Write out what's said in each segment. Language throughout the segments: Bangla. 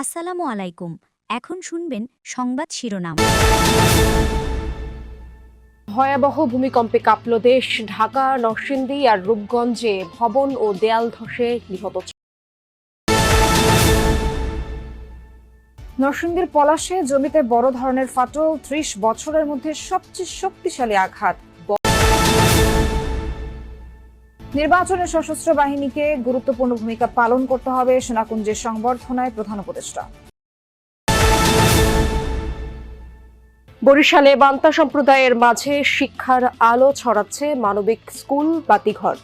আসসালামু আলাইকুম। এখন শুনবেন সংবাদ শিরোনাম। ভয়াবহ ভূমিকম্পে কাঁপল দেশ ঢাকা নরসিংদী আর রূপগঞ্জে ভবন ও দেয়াল ধসে নিহত নরসিংদীর পলাশে জমিতে বড় ধরনের ফাটল ত্রিশ বছরের মধ্যে সবচেয়ে শক্তিশালী আঘাত। নির্বাচনে সশস্ত্র বাহিনীকে গুরুত্বপূর্ণ ভূমিকা পালন করতে হবে সেনাকুঞ্জের সংবর্ধনায় প্রধান উপদেষ্টা। বরিশালে বান্তা সম্প্রদায়ের মাঝে শিক্ষার আলো ছড়াচ্ছে মানবিক স্কুল বাতিঘর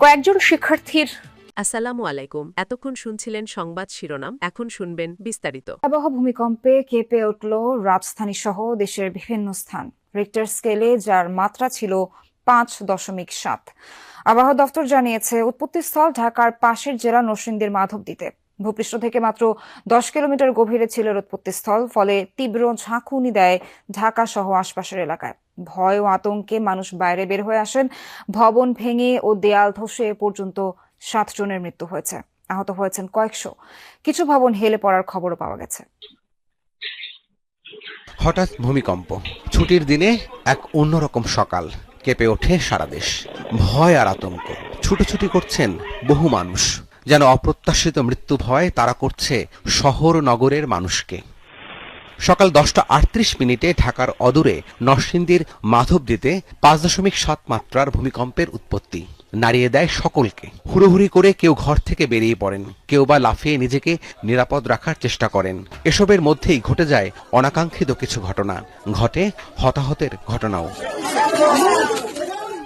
কয়েকজন শিক্ষার্থীর আসসালামু আলাইকুম। এতক্ষণ শুনছিলেন সংবাদ শিরোনাম এখন শুনবেন বিস্তারিত। ভয়াবহ ভূমিকম্পে কেঁপে উঠল রাজধানী সহ দেশের বিভিন্ন স্থান। রিক্টার স্কেলে যার মাত্রা ছিল পাঁচ দশমিক সাত। আবহাওয়া দফতর জানিয়েছে উৎপত্তিস্থল ঢাকার পাশের জেলা নরসিংদীর মাধবদীতে। ভূপৃষ্ঠ থেকে মাত্র দশ কিলোমিটার গভীরে ছিল উৎপত্তিস্থল ফলে তীব্র ঝাঁকুনি দেয় ঢাকা সহ আশপাশের এলাকায়। ভয় ও আতঙ্কে মানুষ বাইরে বের হয়ে আসেন, ভবন ভেঙে ও দেয়াল ধসে এ পর্যন্ত সাত জনের মৃত্যু হয়েছে। আহত হয়েছেন কয়েকশো। কিছু ভবন হেলে পড়ার খবরও পাওয়া গেছে। হঠাৎ ভূমিকম্প। ছুটির দিনে এক অন্যরকম সকাল। কেঁপে ওঠে সারা দেশ। ভয় আর আতঙ্ক। ছুটোছুটি করছেন বহু মানুষ। যেন অপ্রত্যাশিত মৃত্যু ভয় তারা করছে শহর নগরের মানুষকে। সকাল দশটা আটত্রিশ মিনিটে ঢাকার অদূরে নরসিংদীর মাধবদীতে পাঁচ দশমিক সাত মাত্রার ভূমিকম্পের উৎপত্তি। নাড়িয়ে দেয় সকলকে। হুড়োহুড়ি করে কেউ ঘর থেকে বেরিয়ে পড়েন। কেউ বা লাফিয়ে নিজেকে নিরাপদ রাখার চেষ্টা করেন। এসবের মধ্যেই ঘটে যায় অনাকাঙ্ক্ষিত কিছু ঘটনা। ঘটে হতাহতের ঘটনাও।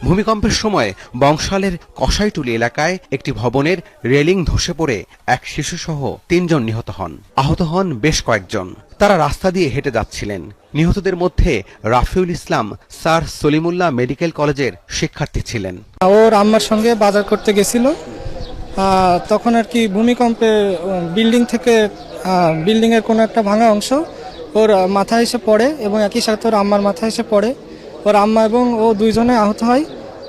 ভূমিকম্পের সময় বংশালের কসাইটুলি এলাকায় একটি ভবনের রেলিং ধসে পড়ে এক শিশুসহ তিনজন নিহত হন। আহত হন বেশ কয়েকজন। তারা রাস্তা দিয়ে হেঁটে যাচ্ছিলেন। নিহতদের মধ্যে রাফিউল ইসলাম, স্যার সলিমুল্লাহ মেডিকেল কলেজের শিক্ষার্থী ছিলেন। ওর আম্মার সঙ্গে বাজার করতে গেছিল। তখন আর কি ভূমিকম্পে বিল্ডিং থেকে বিল্ডিং এর কোনো একটা ভাঙা অংশ ওর মাথায় এসে পড়ে এবং একই সাথে ওর আম্মার মাথায় এসে পড়ে। ওর আম্মা এবং ও দুইজনে আহত হয়।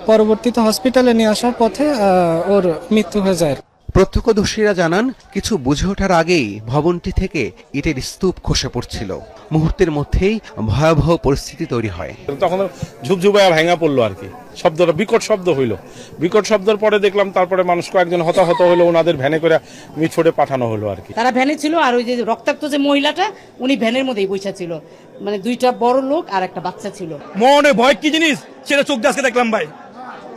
পরবর্তীতে হসপিটালে নিয়ে আসার পথে ওর মৃত্যু হয়ে যায়। প্রত্যক্ষদর্শীরা জানান কিছু বুঝে ওঠার আগেই ভবনটি থেকে ইটের স্তূপ খসে পড়ছিল। মুহূর্তের মধ্যেই ভয়াবহ পরিস্থিতি তৈরি হয়। তখন ঝুপঝুপায়া ভাঙা পড়ল আর কি। শব্দটা বিকট শব্দ হইল। বিকট শব্দের পরে দেখলাম তারপরে মানুষ কয়েকজন হতাহত হলো ওনাদের ভ্যানে করে মিটফোটে পাঠানো হলো আর কি। তারা ভ্যানে ছিল আর ওই যে রক্তাক্ত যে মহিলাটা উনি ভ্যানের মধ্যেই বসে ছিল। মানে দুইটা বড় লোক আর একটা বাচ্চা ছিল। মনে ভয় কি জিনিস? সেটা চোখ দিয়ে দেখলাম ভাই।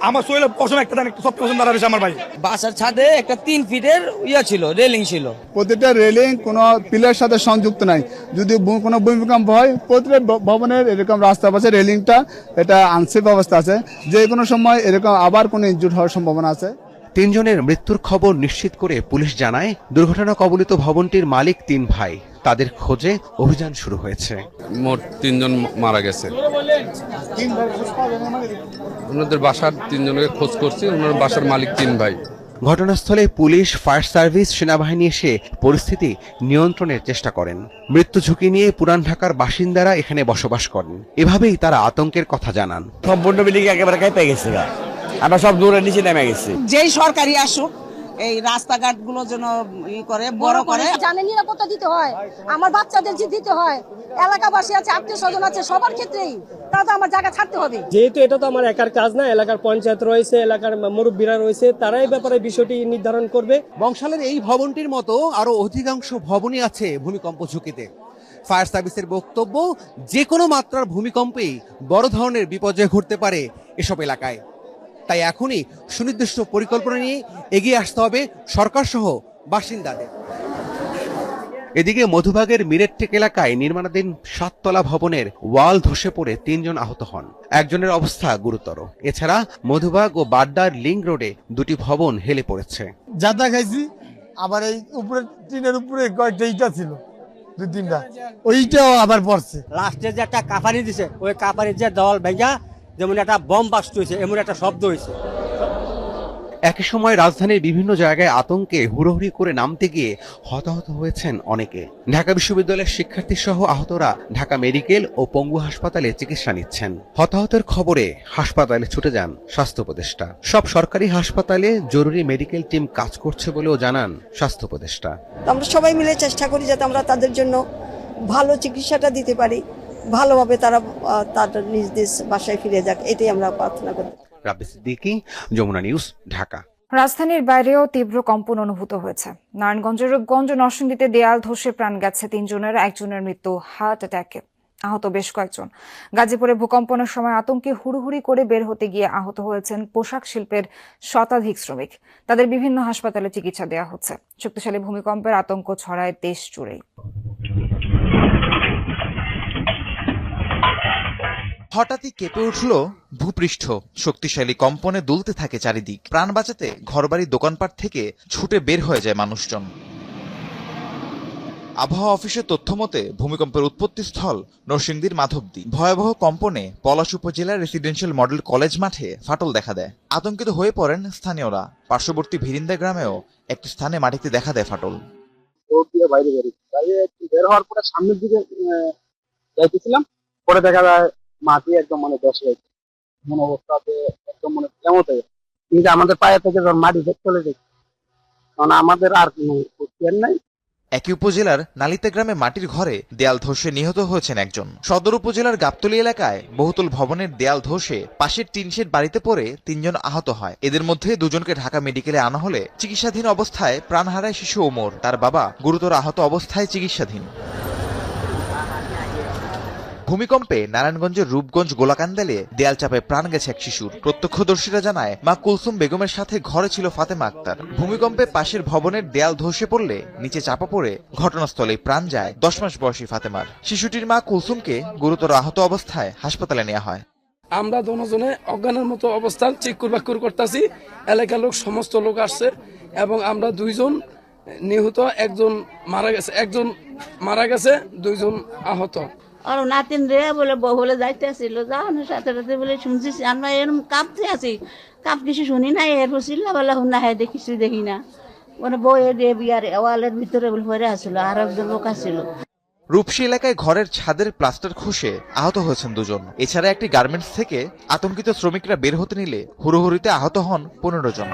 আমার শরীরে পশম একটা দান একটা সব পছন্দ দাঁড়াবে আমার ভাই। বাসার ছাদে একটা তিন ফিটের ইয়া ছিল রেলিং ছিল। প্রতিটা রেলিং কোনো পিলার সাথে সংযুক্ত নাই। যদি কোনো ভূমিকম্প হয় প্রতিটা ভবনের এরকম রাস্তার পাশে রেলিংটা এটা আনসেফ অবস্থা আছে। যে কোনো সময় এরকম আবার কোনো ইনজুর হওয়ার সম্ভাবনা আছে। তিনজনের মৃত্যুর খবর নিশ্চিত করে পুলিশ জানায় দুর্ঘটনা কবলিত ভবনটির মালিক তিন ভাই। তাদের খোঁজে অভিযান শুরু হয়েছে। মোট তিনজন মারা গেছে। ওনাদের বাসার তিনজনকে খোঁজ করছি ওনার বাসার মালিক তিন ভাই। ঘটনাস্থলে পুলিশ ফায়ার সার্ভিস সেনাবাহিনী এসে পরিস্থিতি নিয়ন্ত্রণের চেষ্টা করেন। মৃত্যু ঝুঁকি নিয়ে পুরান ঢাকার বাসিন্দারা এখানে বসবাস করেন। এভাবেই তারা আতঙ্কের কথা জানান। সম্পূর্ণ বিল্ডিং একেবারে কাইপে গেছে আমরা সব দূরে নিচে নেমে গেছি। যেই সরকারি আসুক এই রাস্তাঘাটগুলো যেন ই করে বড় করে। জানে নিরাপত্তা দিতে হয়। আমার বাচ্চাদের যে দিতে হয় এলাকাবাসী আছে আত্মীয় স্বজন আছে সবার ক্ষেত্রেই তা তো আমার জায়গা ছাড়তে হবে। যেহেতু এটা তো আমার একার কাজ না এলাকার পঞ্চায়েত রয়েছে এলাকার মুরব্বীরা রয়েছে তারাই এই ব্যাপারে বিষয়টি নির্ধারণ করবে। বংশালের এই ভবনটির মতো আরও অধিকাংশ ভবনই আছে ভূমিকম্প ঝুঁকিতে। ফায়ার সার্ভিসের বক্তব্য যে কোনো মাত্রার ভূমিকম্পেই বড় ধরনের বিপর্যয় ঘটতে পারে এসব এলাকায়। তাই এখনই সুনির্দিষ্ট পরিকল্পনা নিয়ে এগিয়ে আসতে হবে সরকার সহ বাসিন্দাদের। এদিকে মধুবাগের মিরেটটেক এলাকায় নির্মাণাধীন সাততলা ভবনের ওয়াল ধসে পড়ে তিনজন আহত হন। একজনের অবস্থা গুরুতর। এছাড়া মধুবাগ ও বাড্ডার লিংক রোডে দুটি ভবন হেলে পড়েছে। যাতা খাইছি আবার এই উপরে টিনের উপরে কয়েকটা ইটা ছিল দুই তিনটা। ওইটাও আবার পড়ছে। লাস্টে যে একটা কাফারি দিছে ওই কাফারির যে দেওয়াল ভেঙা যেমন একটা বম বাস্ট হয়েছে এমন একটা শব্দ হয়েছে। একই সময় রাজধানীর বিভিন্ন জায়গায় আতঙ্কে হুড়োহুড়ি করে নামতে গিয়ে হতাহত হয়েছেন অনেকে। ঢাকা বিশ্ববিদ্যালয়ের শিক্ষার্থী সহ আহতরা ঢাকা মেডিকেল ও পঙ্গু হাসপাতালে চিকিৎসা নিচ্ছেন। হতাহতের খবরে হাসপাতালে ছুটে যান স্বাস্থ্য উপদেষ্টা। সব সরকারি হাসপাতালে জরুরি মেডিকেল টিম কাজ করছে বলেও জানান স্বাস্থ্য উপদেষ্টা। তো আমরা সবাই মিলে চেষ্টা করি যাতে আমরা তাদের জন্য ভালো চিকিৎসাটা দিতে পারি। ভালোভাবে তারা তাদের নিজ নিজ বাসায় ফিরে যাক এটাই আমরা প্রার্থনা করি। রাব্বি সিদ্দিকী যমুনা নিউজ ঢাকা। রাজধানীর বাইরেও তীব্র কম্পন অনুভূত হয়েছে। নারায়ণগঞ্জের রূপগঞ্জ নরসিংদীতে দেয়াল ধসে প্রাণ গেছে তিনজনের একজনের মৃত্যু হার্ট অ্যাটাকে আহত বেশ কয়েকজন। গাজীপুরে ভূকম্পনের সময় আতঙ্কে হুড়ুহুড়ি করে বের হতে গিয়ে আহত হয়েছেন পোশাক শিল্পের শতাধিক শ্রমিক। তাদের বিভিন্ন হাসপাতালে চিকিৎসা দেওয়া হচ্ছে। শক্তিশালী ভূমিকম্পের আতঙ্ক ছড়ায় দেশ জুড়েই। হঠাৎই কেঁপে উঠল ভূপৃষ্ঠ, শক্তিশালী কম্পনে দুলতে থাকে চারিদিক। প্রাণ বাঁচাতে ঘরবাড়ি দোকানপাট থেকে ছুটে বের হয়ে যায় মানুষজন। আবহাওয়া অফিসের তথ্য মতে, ভূমিকম্পের উৎপত্তিস্থল নরসিংদীর মাধবদী। ভয়াবহ কম্পনে পলাশ উপজেলার রেসিডেন্সিয়াল মডেল কলেজ মাঠে ফাটল দেখা দেয়। আতঙ্কিত হয়ে পড়েন স্থানীয়রা। পার্শ্ববর্তী ভিরিন্দা গ্রামেও একটি স্থানে মাটিতে দেখা দেয় ফাটল। বাইরে বের হওয়ার পরে সামনের দিকে যাইতেছিলাম, পরে দেখা যায় মাটি একদম মানে দশ হয়েছে এমন অবস্থাতে একদম মানে কেমন হয়ে কিন্তু আমাদের পায়ে থেকে যখন মাটি বের চলে গেছে কারণ আমাদের আর কোনো নাই। একই উপজেলার নালিতা গ্রামে মাটির ঘরে দেয়াল ধসে নিহত হয়েছেন একজন। সদর উপজেলার গাবতলী এলাকায় বহুতল ভবনের দেয়াল ধসে পাশের টিনশেড বাড়িতে পড়ে তিনজন আহত হয়। এদের মধ্যে দুজনকে ঢাকা মেডিকেলে আনা হলে চিকিৎসাধীন অবস্থায় প্রাণ হারায় শিশু ওমর। তার বাবা গুরুতর আহত অবস্থায় চিকিৎসাধীন। ভূমিকম্পে নারায়ণগঞ্জের রূপগঞ্জ গোলাকান্দালে দেয়াল চাপে প্রাণ গেছে এক শিশুর। প্রত্যক্ষদর্শীরা জানায়, মা কুলসুম বেগমের সাথে ঘরে ছিল ফাতেমা আক্তার। ভূমিকম্পে পাশের ভবনের দেয়াল ধসে পড়লে নিচে চাপা পড়ে ঘটনাস্থলে প্রাণ যায় দশ মাস বয়সী ফাতেমার। শিশুটির মা কুলসুমকে গুরুতর আহত অবস্থায় হাসপাতালে নেওয়া হয়। আমরা দুজনে অজ্ঞানের মতো অবস্থান চিকুর বাকুর করতেছি। এলাকার লোক, সমস্ত লোক আসছে এবং আমরা দুইজন নিহত, একজন মারা গেছে, একজন মারা গেছে, দুইজন আহত। আর নাতিন রে বলে বউ বলে যাইতে আসছিল যাওয়ানোর সাথে সাথে বলে শুনছি আমরা এরকম কাঁপতে আছি। কাপ কিছু শুনি না এরপর চিল্লাবেলা শুনা হয় দেখিছি দেখি না। মানে বইয়ে দিয়ে বিয়ার ওয়ালের ভিতরে বলে পরে আসছিল আর একজন লোক আসছিল রূপসী এলাকায় ঘরের ছাদের প্লাস্টার খসে আহত হয়েছেন দুজন। এছাড়া একটি গার্মেন্টস থেকে আতঙ্কিত শ্রমিকরা বের হতে নিলে হুড়োহুড়িতে আহত হন পনেরো জন।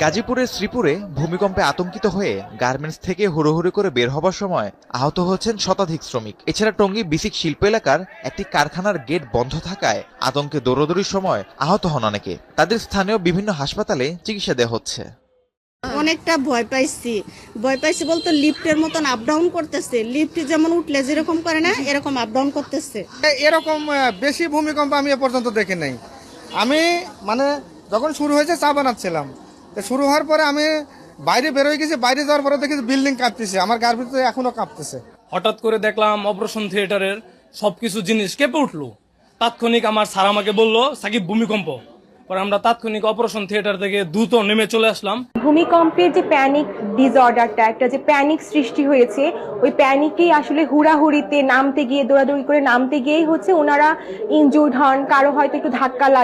গাজীপুরের শ্রীপুরে ভূমিকম্পে আতঙ্কিত হয়ে গার্মেন্টস থেকে হুড়োহুড়ি করে বের হবার সময় আহত হয়েছেন শতাধিক শ্রমিক। এছাড়া টঙ্গী বিসিক শিল্প এলাকার একটি কারখানার গেট বন্ধ থাকায় আতঙ্কে দৌড়দৌড়ির সময় আহত হন অনেকে। তাদের স্থানীয় বিভিন্ন হাসপাতালে চিকিৎসা দেওয়া হচ্ছে। অনেকটা ভয় পাইছি। ভয় পাইছি বলতে লিফটের মতন আপ ডাউন করতেছে। লিফট যেমন উঠলে যেরকম করে না এরকম আপ ডাউন করতেছে। এরকম আহ, বেশি ভূমিকম্প আমি এ পর্যন্ত দেখি নাই। আমি মানে যখন শুরু হয়েছে চা বানাচ্ছিলাম। শুরু হওয়ার পরে আমি বাইরে বেরোয় গেছি বাইরে যাওয়ার পরে দেখি বিল্ডিং কাঁপতেছে আমার গার ভিতরে এখনও কাঁপতেছে। হঠাৎ করে দেখলাম অপারেশন থিয়েটারের সবকিছু জিনিস কেঁপে উঠল। তাৎক্ষণিক আমার স্যার আমাকে বলল সাকিব ভূমিকম্প। পরে আমরা তাৎক্ষণিক অপারেশন থিয়েটার থেকে দ্রুত নেমে চলে আসলাম। ভূমিকম্পের যে প্যানিক ডিসঅর্ডারটা একটা যে প্যানিক সৃষ্টি হয়েছে ওই প্যানিকেই আসলে হুড়াহুড়িতে নামতে গিয়ে দৌড়াদৌড়ি করে নামতে গিয়েই হচ্ছে ওনারা ইনজুর্ড হন কারও হয়তো একটু ধাক্কা লাগে